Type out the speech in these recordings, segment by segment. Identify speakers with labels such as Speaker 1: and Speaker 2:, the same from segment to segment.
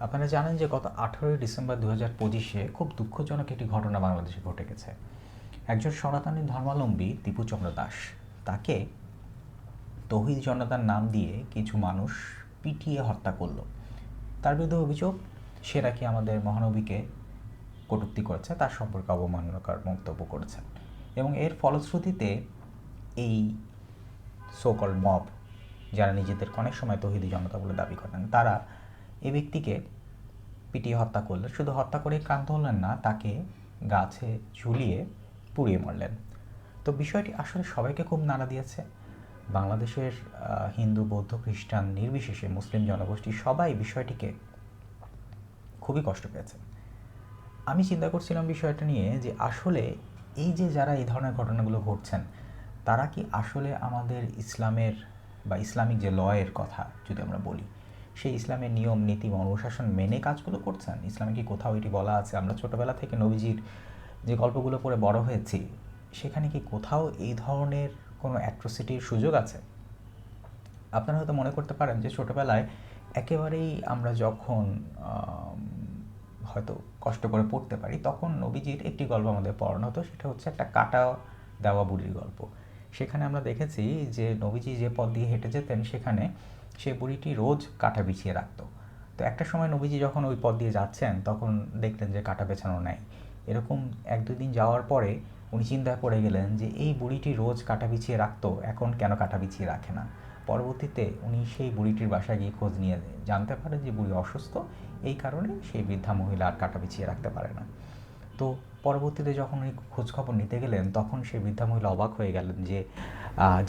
Speaker 1: আপনারা জানেন যে গত আঠারোই ডিসেম্বর দু হাজার পঁচিশে খুব দুঃখজনক একটি ঘটনা বাংলাদেশে ঘটে গেছে। একজন সনাতনী ধর্মাবলম্বী দীপুচন্দ্র দাস, তাকে তহিদ জনতার নাম দিয়ে কিছু মানুষ পিটিয়ে হত্যা করল। তার বিরুদ্ধে অভিযোগ, সে নাকি আমাদের মহানবীকে কটূক্তি করেছে, তার সম্পর্কে অবমাননাকর মন্তব্য করেছেন এবং এর ফলশ্রুতিতে এই সোকল মব যারা নিজেদের অনেক সময় তহিদি জনতা বলে দাবি করেন, তারা এই ব্যক্তিকে পিটিয়ে হত্যা করলেন। শুধু হত্যা করে ক্লান্ত হলেন না, তাকে গাছে ঝুলিয়ে পুড়িয়ে মারলেন। তো বিষয়টি আসলে সবাইকে খুব নাড়া দিয়েছে। বাংলাদেশের হিন্দু, বৌদ্ধ, খ্রিস্টান, নির্বিশেষে মুসলিম জনগোষ্ঠী সবাই বিষয়টিকে খুবই কষ্ট পেয়েছে। আমি চিন্তা করছিলাম বিষয়টা নিয়ে যে আসলে এই যে যারা এই ধরনের ঘটনাগুলো ঘটছেন, তারা কি আসলে আমাদের ইসলামের বা ইসলামিক যে লয়ের কথা যদি আমরা বলি সেই ইসলামের নিয়ম, নীতি বা অনুশাসন মেনে কাজগুলো করছেন। ইসলামে কি কোথাও এটি বলা আছে? আমরা ছোটোবেলা থেকে নবীজির যে গল্পগুলো পড়ে বড় হয়েছি, সেখানে কি কোথাও এই ধরনের কোনো অ্যাট্রোসিটির সুযোগ আছে? আপনারা হয়তো মনে করতে পারেন যে ছোটোবেলায় একেবারেই আমরা যখন হয়তো কষ্ট করে পড়তে পারি, তখন নবীজির একটি গল্প আমাদের পড়ানো হতো, সেটা হচ্ছে একটা কাটা দেওয়া বুড়ির গল্প। সেখানে আমরা দেখেছি যে নবীজি যে পথ দিয়ে হেঁটে যেতেন, সেখানে সে বুড়িটি রোজ কাটা বিছিয়ে রাখত। তো একটা সময় নবীজি যখন ওই পথ দিয়ে যাচ্ছেন, তখন দেখলেন যে কাঁটা বেছানো নাই। এরকম এক দুই দিন যাওয়ার পরে উনি চিন্তায় পড়ে গেলেন যে, এই বুড়িটি রোজ কাটা বিছিয়ে রাখতো, এখন কেন কাটা বিছিয়ে রাখে না? পরবর্তীতে উনি সেই বুড়িটির বাসায় গিয়ে খোঁজ নিয়ে জানতে পারে যে বুড়ি অসুস্থ, এই কারণে সেই বৃদ্ধা মহিলা আর কাটা বিছিয়ে রাখতে পারে না। তো পরবর্তীতে যখন উনি খোঁজখবর নিতে গেলেন, তখন সেই বৃদ্ধা মহিলা অবাক হয়ে গেলেন যে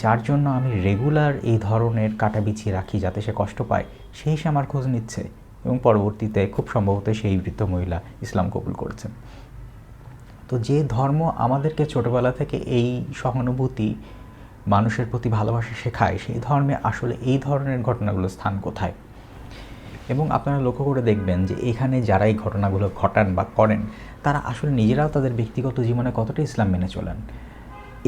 Speaker 1: যার জন্য আমি রেগুলার এই ধরনের কাটা বিছিয়ে রাখি যাতে সে কষ্ট পায়, সেই সে আমার খোঁজ নিচ্ছে এবং পরবর্তীতে খুব সম্ভবত সেই বৃদ্ধ মহিলা ইসলাম কবুল করছেন। তো যে ধর্ম আমাদেরকে ছোটবেলা থেকে এই সহানুভূতি মানুষের প্রতি ভালোবাসা শেখায়, সেই ধর্মে আসলে এই ধরনের ঘটনাগুলো স্থান কোথায়? এবং আপনারা লক্ষ্য করে দেখবেন যে এখানে যারা এই ঘটনাগুলো ঘটান বা করেন, তারা আসলে নিজেরাও তাদের ব্যক্তিগত জীবনে কতটা ইসলাম মেনে চলেন।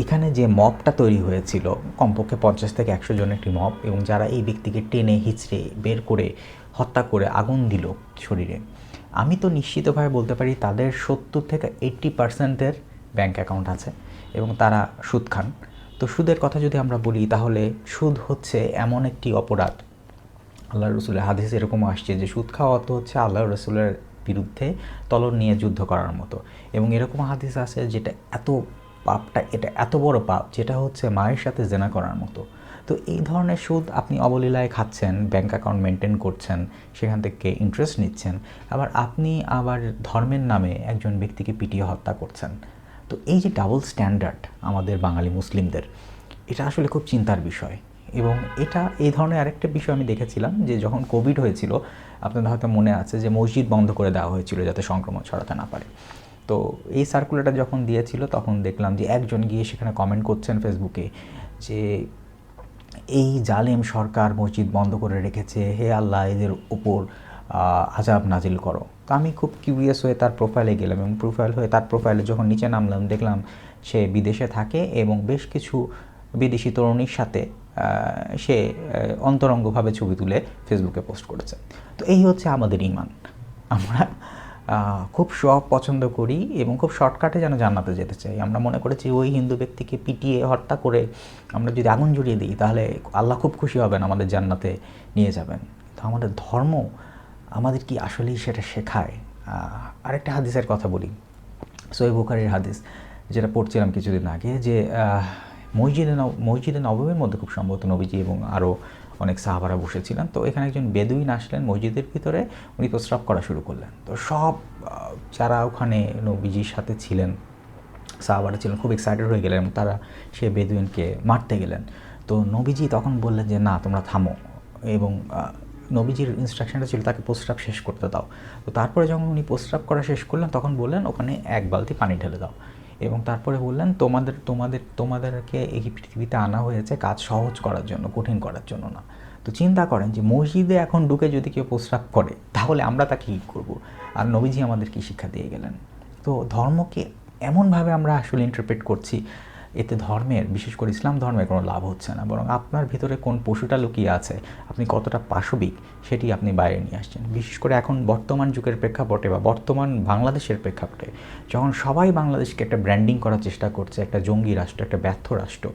Speaker 1: এখানে যে মবটা তৈরি হয়েছিল, কমপক্ষে পঞ্চাশ থেকে একশো জন একটি মব এবং যারা এই ব্যক্তিকে টেনে, হিচড়ে, বের করে, হত্যা করে আগুন দিল শরীরে, আমি তো নিশ্চিতভাবে বলতে পারি তাদের সত্তর থেকে এইট্টি পার্সেন্টের ব্যাঙ্ক অ্যাকাউন্ট আছে, এবং তারা সুদ খান। তো সুদের কথা যদি আমরা বলি, তাহলে সুদ হচ্ছে এমন একটি অপরাধ। আল্লাহ রসুলের হাদিস এরকম আসছে যে, সুদ খাওয়া অর্থ হচ্ছে আল্লাহ রসুলের বিরুদ্ধে তলর নিয়ে যুদ্ধ করার মতো, এবং এরকম হাদিস আছে যেটা এত পাপটা এটা এত বড় পাপ যেটা হচ্ছে মায়ের সাথে জেনা করার মতো। তো এই ধরনের সুদ আপনি অবলীলায় খাচ্ছেন ব্যাংক অ্যাকাউন্ট মেনটেন করছেন, সেখান থেকে ইন্টারেস্ট নিচ্ছেন, আবার আপনি আবার ধর্মের নামে একজন ব্যক্তিকে পিটিয়ে হত্যা করছেন। তো এই যে ডাবল স্ট্যান্ডার্ড আমাদের বাঙালি মুসলিমদের, এটা আসলে খুব চিন্তার বিষয়। এবং এটা এই ধরনের আরেকটা বিষয় আমি দেখেছিলাম যে যখন কোভিড হয়েছিল, আপনাদের হয়তো মনে আছে যে মসজিদ বন্ধ করে দেওয়া হয়েছিল যাতে সংক্রমণ ছড়াতে না পারে। তো এই সার্কুলারটা যখন দিয়েছিল তখন দেখলাম যে একজন গিয়ে সেখানে কমেন্ট করছেন ফেসবুকে যে এই জালেম সরকার মসজিদ বন্ধ করে রেখেছে। হে আল্লাহ এদের আহ, আজাব নাজিল করো। তো আমি খুব কিউরিয়াস হয়ে তার প্রোফাইলে গেলাম এবং প্রোফাইল হয়ে তার প্রোফাইলে যখন নিচে নামলাম দেখলাম সে বিদেশে থাকে এবং বেশ কিছু বিদেশি তরুণীর সাথে সে অন্তরঙ্গভাবে ছবি তুলে ফেসবুকে পোস্ট করেছে। তো এই হচ্ছে আমাদের ইমান। আমরা খুব সব পছন্দ করি এবং খুব শর্টকাটে যেন জান্নাতে যেতে চাই। আমরা মনে করেছি ওই হিন্দু ব্যক্তিকে পিটিয়ে, হত্যা করে আমরা যদি আগুন জুড়িয়ে দিই, তাহলে আল্লাহ খুব খুশি হবেন আমাদের জান্নাতে নিয়ে যাবেন। তো আমাদের ধর্ম আমাদের কি আসলেই সেটা শেখায়? আরেকটা হাদিসের কথা বলি। সোহেব বুখারির হাদিস, যেটা পড়ছিলাম কিছুদিন আগে যে মসজিদে মসজিদে নবমের মধ্যে খুব সম্ভবত নবীজি এবং আরও অনেক সাহাবারা বসেছিলেন। তো এখানে একজন বেদুইন আসলেন মসজিদের ভিতরে, উনি প্রস্রাব করা শুরু করলেন। তো সব যারা ওখানে নবীজির সাথে ছিলেন, সাহাবারা ছিলেন, খুব এক্সাইটেড হয়ে গেলেন এবং তারা সে বেদুইনকে মারতে গেলেন। তো নবীজি তখন বললেন যে, না, তোমরা থামো। এবং নবীজির ইনস্ট্রাকশনটা ছিল তাকে প্রস্রাব শেষ করতে দাও। তো তারপরে যখন উনি প্রস্রাব করা শেষ করলেন, তখন বললেন, ওখানে এক বালতি পানি ঢেলে দাও। এবং তারপরে বললেন, তোমাদের তোমাদের, তোমাদেরকে এই পৃথিবীতে আনা হয়েছে কাজ সহজ করার জন্য, কঠিন করার জন্য না। তো চিন্তা করেন যে মসজিদে এখন ঢুকে যদি কেউ প্রস্রাব করে, তাহলে আমরা তাকে কী করব? আর নবীজি আমাদের কী শিক্ষা দিয়ে গেলেন? তো ধর্মকে এমনভাবে আমরা আসলে ইন্টারপ্রেট করছি এতে ধর্মের, বিশেষ করে ইসলাম ধর্মের কোনো লাভ হচ্ছে না। বরং আপনার ভিতরে কোন পশুটা লুকিয়ে আছে, আপনি কতটা পাশবিক, সেটি আপনি বাইরে নিয়ে আসছেন। বিশেষ করে এখন বর্তমান যুগের প্রেক্ষাপটে বা বর্তমান বাংলাদেশের প্রেক্ষাপটে, যখন সবাই বাংলাদেশকে একটা ব্র্যান্ডিং করার চেষ্টা করছে, একটা জঙ্গি রাষ্ট্র, একটা ব্যর্থ রাষ্ট্র,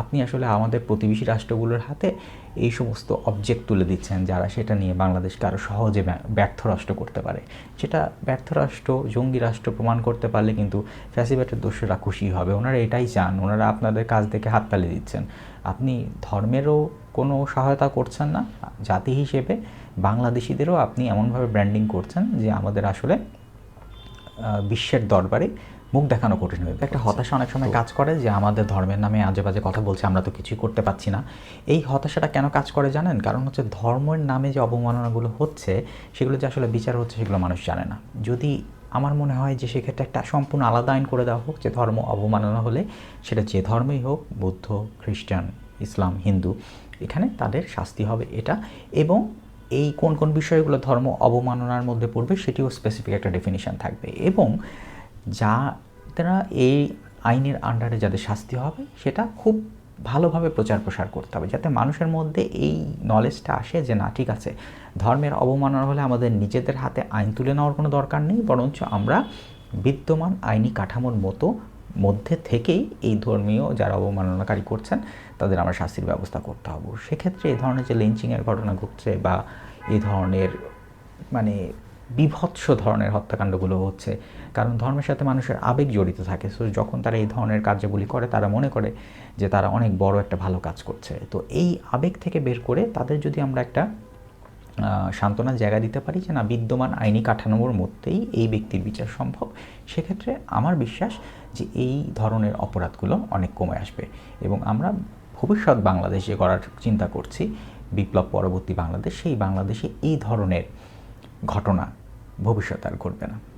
Speaker 1: আপনি আসলে আমাদের প্রতিবেশী রাষ্ট্রগুলোর হাতে এই সমস্ত অবজেক্ট তুলে দিচ্ছেন যারা সেটা নিয়ে বাংলাদেশকে আরও সহজে ব্যা- ব্যর্থ রাষ্ট্র করতে পারে। সেটা ব্যর্থ রাষ্ট্র, জঙ্গি রাষ্ট্র প্রমাণ করতে পারলে কিন্তু ফ্যাসিবেটের দোষরা খুশি হবে। ওনারা এটাই চান। ওনারা আপনাদের কাজ দেখে হাততালি দিচ্ছেন। আপনি ধর্মেরও কোনো সহায়তা করছেন না। জাতি হিসেবে বাংলাদেশিদেরও আপনি এমনভাবে ব্র্যান্ডিং করছেন যে আমাদের আসলে বিশ্বের দরবারে মুখ দেখানো কঠিন হয়ে একটা হতাশা অনেক সময় কাজ করে যে আমাদের ধর্মের নামে আজে বাজে কথা বলছে আমরা তো কিছুই করতে পারছি না। এই হতাশাটা কেন কাজ করে জানেন? কারণ হচ্ছে ধর্মের নামে যে অবমাননাগুলো হচ্ছে সেগুলো যে আসলে বিচার হচ্ছে সেগুলো মানুষ জানে না। যদি আমার মনে হয় যে সেক্ষেত্রে একটা সম্পূর্ণ আলাদা আইন করে দেওয়া হোক যে ধর্ম অবমাননা হলে সেটা যে ধর্মেই হোক বৌদ্ধ খ্রিস্টান ইসলাম হিন্দু এখানে তাদের শাস্তি হবে এটা। এবং এই কোন কোন বিষয়গুলো ধর্ম অবমাননার মধ্যে পড়বে সেটিও স্পেসিফিক একটা ডেফিনিশন থাকবে। এবং যা তারা এই আইনের আন্ডারে যাদের শাস্তি হবে, সেটা খুব ভালোভাবে প্রচার প্রসার করতে হবে, যাতে মানুষের মধ্যে এই নলেজটা আসে যে, না, ঠিক আছে, ধর্মের অবমাননা হলে আমাদের নিজেদের হাতে আইন তুলে নেওয়ার কোনো দরকার নেই, বরঞ্চ আমরা বিদ্যমান আইনি কাঠামোর মতো, মধ্যে থেকেই এই ধর্মীয় যারা অবমাননাকারী করছেন, তাদের আমরা শাস্তির ব্যবস্থা করতে হবে। সেক্ষেত্রে এই ধরনের যে লিঞ্চিংয়ের ঘটনা ঘটছে বা এই ধরনের মানে বিভৎস ধরনের হত্যাকাণ্ডগুলো হচ্ছে। কারণ ধর্মের সাথে মানুষের আবেগ জড়িত থাকে। সো যখন তারা এই ধরনের কার্যগুলি করে, তারা মনে করে যে তারা অনেক বড় একটা ভালো কাজ করছে। তো এই আবেগ থেকে বের করে তাদের যদি আমরা একটা সান্ত্বনার জায়গা দিতে পারি যে, না, বিদ্যমান আইনি কাঠামোর মধ্যেই এই ব্যক্তির বিচার সম্ভব। সেক্ষেত্রে আমার বিশ্বাস যে এই ধরনের অপরাধগুলো অনেক কমে আসবে। এবং আমরা ভবিষ্যৎ বাংলাদেশ করার চিন্তা করছি, বিপ্লব পরবর্তী বাংলাদেশ, সেই বাংলাদেশে এই ধরনের ঘটনা ভবিষ্যতে আর ঘটবে না।